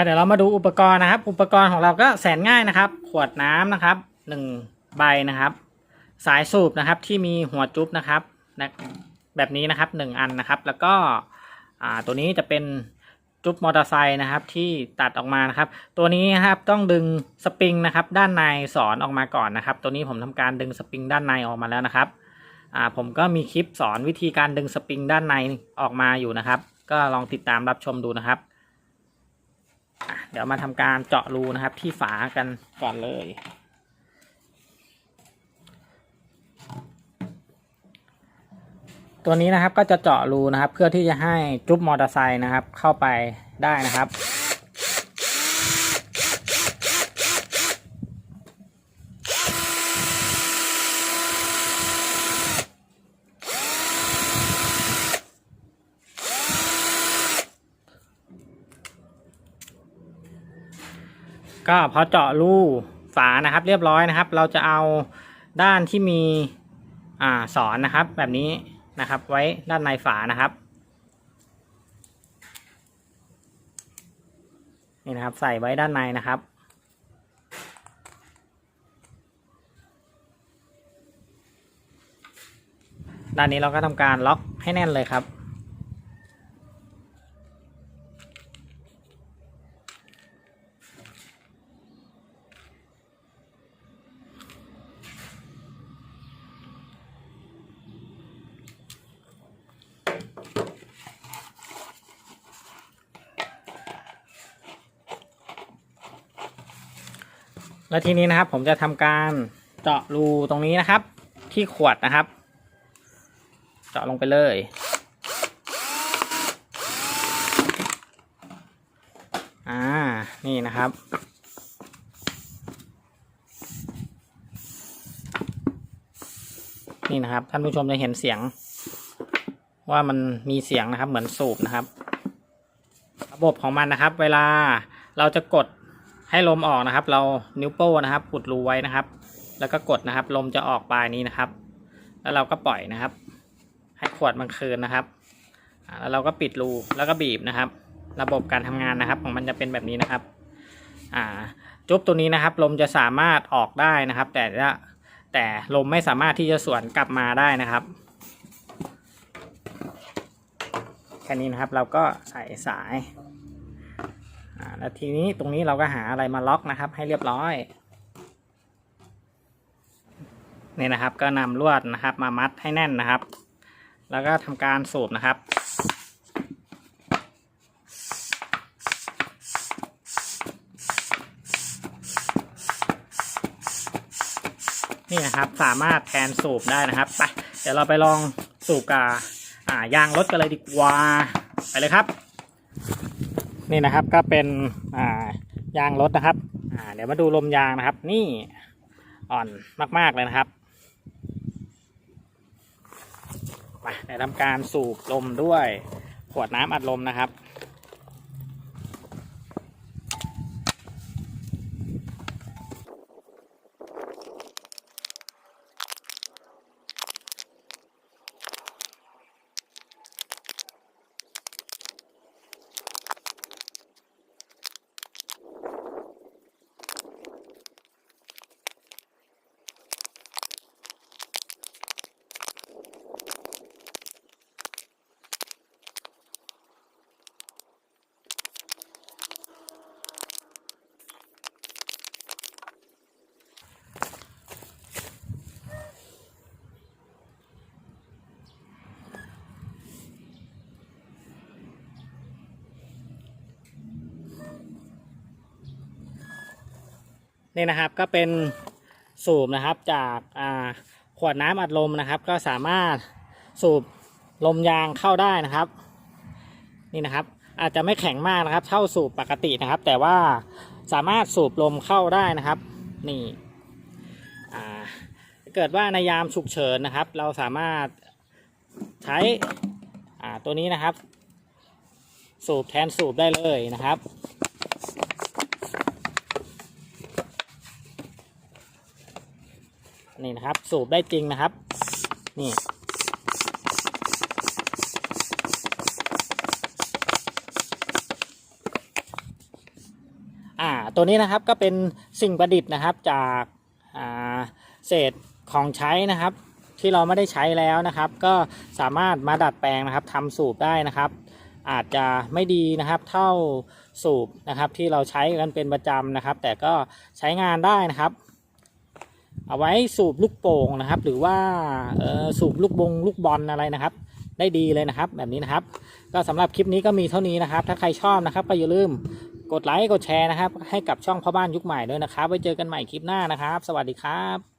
ก็เดี๋ยวเรามาดูอุปกรณ์นะครับ อุปกรณ์ของเราก็แสนง่ายนะครับ ขวดน้ำนะครับหนึ่งใบนะครับ สายสูบนะครับที่มีหัวจุ๊บนะครับแบบนี้นะครับหนึ่งอันนะครับ แล้วก็ตัวนี้จะเป็นจุ๊บมอเตอร์ไซค์นะครับที่ตัดออกมานะครับ ตัวนี้นะครับต้องดึงสปริงนะครับ ด้านในสอนออกมาก่อนนะครับ ตัวนี้ผมทำการดึงสปริงด้านในออกมาแล้วนะครับผมก็มีคลิปสอนวิธีการดึงสปริงด้านในออกมาอยู่นะครับ ก็ลองติดตามรับชมดูนะครับ เดี๋ยวมาทำการเจาะรูนะครับที่ฝากันก่อนเลย ตัวนี้นะครับก็จะเจาะรูนะครับ เพื่อที่จะให้จุ๊บมอเตอร์ไซค์นะครับ เข้าไปได้นะครับ ก็พอเจาะรูฝานะครับ เรียบร้อยนะครับ เราจะเอาด้านที่มีอ่าสอนนะครับ แบบนี้นะครับ ไว้ด้านในฝานะครับนี่นะครับ ใส่ไว้ด้านในนะครับด้านนี้เราก็ทำการล็อกให้แน่นเลยครับ แล้วทีนี้นะครับ ผมจะทำการเจาะรูตรงนี้นะครับ ที่ขวดนะครับ เจาะลงไปเลยอ่านี่นะครับนี่นะครับท่านผู้ชมจะเห็นเสียง ว่ามันมีเสียงนะครับ เหมือนสูบนะครับ ระบบของมันนะครับ เวลาเราจะกด ให้ลมออกนะครับ เรานิ้วโป้นะครับอุดรูไว้นะครับ แล้วก็กดนะครับ ลมจะออกปลายนี้นะครับ แล้วเราก็ปล่อยนะครับ ให้ขวดมันคืนนะครับแล้วเราก็ปิดรูแล้วก็บีบนะครับ ระบบการทำงานนะครับ ของมันจะเป็นแบบนี้นะครับ อ่า จุ๊บตัวนี้นะครับ ลมจะสามารถออกได้นะครับ แต่จะแต่ลมไม่สามารถที่จะสวนกลับมาได้นะครับแค่นี้นะครับเราก็ใส่สาย แล้วทีนี้ตรงนี้เราก็หาอะไรมาล็อกนะครับ ให้เรียบร้อยนี่นะครับ ก็นำลวดนะครับ มามัดให้แน่นนะครับ แล้วก็ทำการสูบนะครับนี่นะครับสามารถแทนสูบได้นะครับไปเดี๋ยวเราไปลองสูบกับอ่ายางรถกันเลยดีกว่าไปเลยครับ นี่นะครับก็เป็นอ่ายางรถนะครับอ่าเดี๋ยวมาดูลมยางนะครับ นี่อ่อนมากๆเลยนะครับไปเดี๋ยวทำการสูบลมด้วยขวดน้ำอัดลมนะครับ นี่นะครับก็เป็นสูบนะครับจากขวดน้ำอัดลมนะครับ ก็สามารถสูบลมยางเข้าได้นะครับ นี่นะครับ อาจจะไม่แข็งมากนะครับ เท่าสูบปกตินะครับ แต่ว่าสามารถสูบลมเข้าได้นะครับ นี่ถ้าเกิดว่าในยามฉุกเฉินนะครับ เราสามารถใช้ตัวนี้นะครับ สูบแทนสูบได้เลยนะครับ นี่นะครับ สูบได้จริงนะครับ นี่ตัวนี้นะครับก็เป็นสิ่งประดิษฐ์นะครับจากาเศษของใช้นะครับ ที่เราไม่ได้ใช้แล้วนะครับ ก็สามารถมาดัดแปลงนะครับทำสูบได้นะครับ อาจจะไม่ดีนะครับ เท่าสูบนะครับที่เราใช้กันเป็นประจำนะครับ แต่ก็ใช้งานได้นะครับ เอาไว้สูบลูกโป่งนะครับ หรือว่าสูบลูกบงลูกบอลอะไรนะครับ ได้ดีเลยนะครับ แบบนี้นะครับ ก็สำหรับคลิปนี้ก็มีเท่านี้นะครับ ถ้าใครชอบนะครับ ก็อย่าลืมกดไลค์กดแชร์นะครับ ให้กับช่องพ่อบ้านยุคใหม่ด้วยนะครับไว้เจอกันใหม่คลิปหน้านะครับ สวัสดีครับ